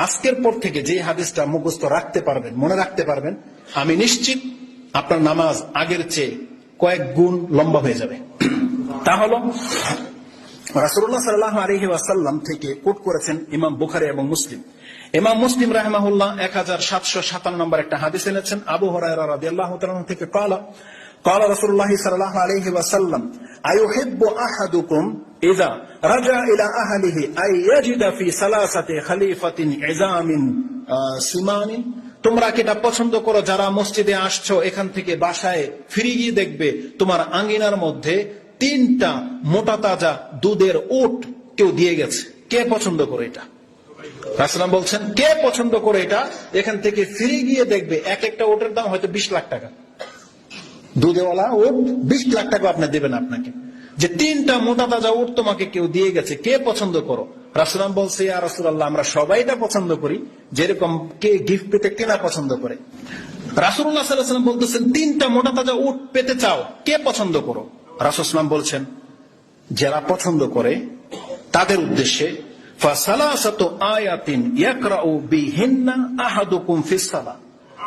আজকের পর থেকে যে হাদিসটা মুখস্থ রাখতে পারবেন মনে রাখতে পারবেন আমি নিশ্চিত আপনার নামাজ আগের চেয়ে কয়েক গুণ লম্বা হয়ে যাবে তা হলো রাসুল্লাহ সাল্লাহ আলহি ওয়াসাল্লাম থেকে কোট করেছেন ইমাম বুখারি এবং মুসলিম ইমাম মুসলিম রাহমাহুল্লাহ এক হাজার সাতশো সাতান্ন নম্বর একটা হাদিস এনেছেন আবু হরাইরা রাদিয়াল্লাহু তাআলা থেকে কালা قال رسول الله صلى الله عليه وسلم أيحب أحدكم إذا তোমরা পছন্দ করো? যারা মসজিদে আসছো, এখান থেকে বাসায় ফিরে গিয়ে দেখবে তোমার আঙ্গিনার মধ্যে তিনটা মোটা তাজা দুধের ওট কেউ দিয়ে গেছে। কে পছন্দ করে এটা? রাসলাম বলছেন, কে পছন্দ করে এটা? এখান থেকে ফিরে গিয়ে দেখবে এক একটা ওটের দাম হয়তো বিশ লাখ টাকা। দুধেওয়ালা ওট বিশ লাখ টাকা আপনি দেবেন আপনাকে। যে তিনটা মোটা তাজা ওট তোমাকে কেউ দিয়ে গেছে, কে পছন্দ করো? রাসুলাম বলছে আর রাসুল্লাহ আমরা সবাই এটা পছন্দ করি। যেরকম কে গিফট পেতে কেনা পছন্দ করে। রাসুল্লাহ সাল্লাম বলতেছেন, তিনটা মোটা তাজা উট পেতে চাও, কে পছন্দ করো? রাসুলাম বলছেন, যারা পছন্দ করে, তাদের উদ্দেশ্যে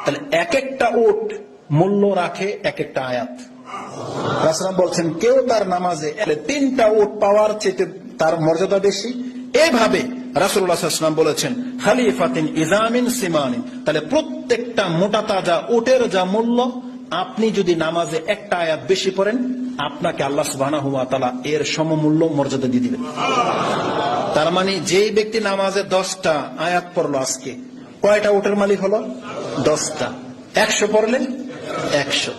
তাহলে এক একটা ওট মূল্য রাখে এক একটা আয়াত। রাসলাম বলছেন, কেউ তার নামাজে তিনটা উট পাওয়ার চেয়ে তার মর্যাদা বেশি? এভাবে রাসুল্লাহাম বলেছেন, খালিফাতিন ইজামিন সিমানিন তাহলে প্রত্যেকটা মোটা তাজা উটের যা মূল্য, আপনি যদি নামাজে একটা আয়াত বেশি পড়েন, আপনাকে আল্লাহ সুবাহ এর সমমূল্য মর্যাদা দিয়ে দিবেন। তার মানে যেই ব্যক্তি নামাজে দশটা আয়াত পড়ল আজকে, কয়টা উটের মালিক হলো? দশটা। একশো পড়লেন একশো।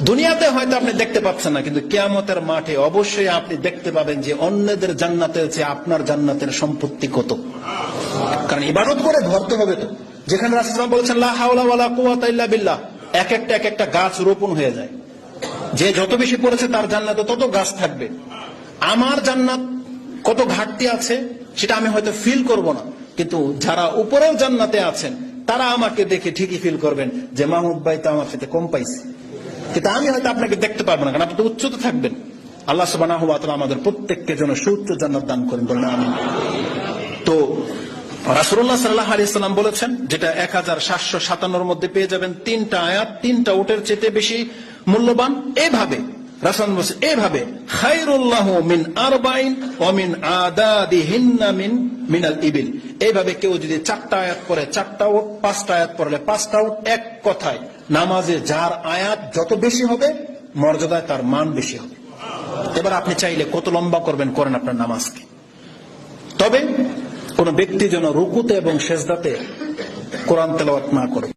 দুনিয়াতে হয়তো আপনি দেখতে পাচ্ছেন না, কিন্তু কেয়ামতের মাঠে অবশ্যই আপনি দেখতে পাবেন যে অন্যদের জান্নাতের চেয়ে আপনার জান্নাতের সম্পত্তি কত। কারণ ইবাদত করে ধরতে হবে তো। যেখানে রাসুলাম বলেছেন বিল্লাহ। এক একটা এক একটা গাছ রোপণ হয়ে যায়। যে যত বেশি পড়েছে তার জান্নাতে তত গাছ থাকবে। আমার জান্নাত কত ঘাটতি আছে, সেটা আমি হয়তো ফিল করব না। কিন্তু যারা উপরেও জান্নাতে আছেন, তারা আমাকে দেখে ঠিকই ফিল করবেন যে মাহমুদ ভাই তো আমার সাথে কম পাইছে। কিন্তু আমি হয়তো আপনাকে দেখতে পারব না, কারণ আপনি তো উচ্চতে থাকবেন। আল্লাহ সুবাহ আমাদের প্রত্যেককে যেন সুচ্চ জান্নাত দান করেন বলেন আমি তো রাসুল্লাহ সাল্লাহ আলিয়াল্লাম বলেছেন, যেটা এক হাজার সাতশো সাতান্নর মধ্যে পেয়ে যাবেন তিনটা আয়াত, তিনটা উটের চেতে বেশি মূল্যবান। এভাবে রাসুল বলছে, এভাবে খাইরুল্লাহ মিন আরবাইন আদাদি হিন্না মিন, মিনাল ইবিল। এইভাবে কেউ যদি চারটা আয়াত চারটা পাঁচটা আয়াত পড়লে পাঁচটা এক কথায়, নামাজে যার আয়াত যত বেশি হবে, মর্যাদায় তার মান বেশি হবে। এবার আপনি চাইলে কত লম্বা করবেন, করেন আপনার নামাজকে। তবে কোন ব্যক্তি যেন রুকুতে এবং সেজদাতে কোরআন তেলাওয়াত না করে।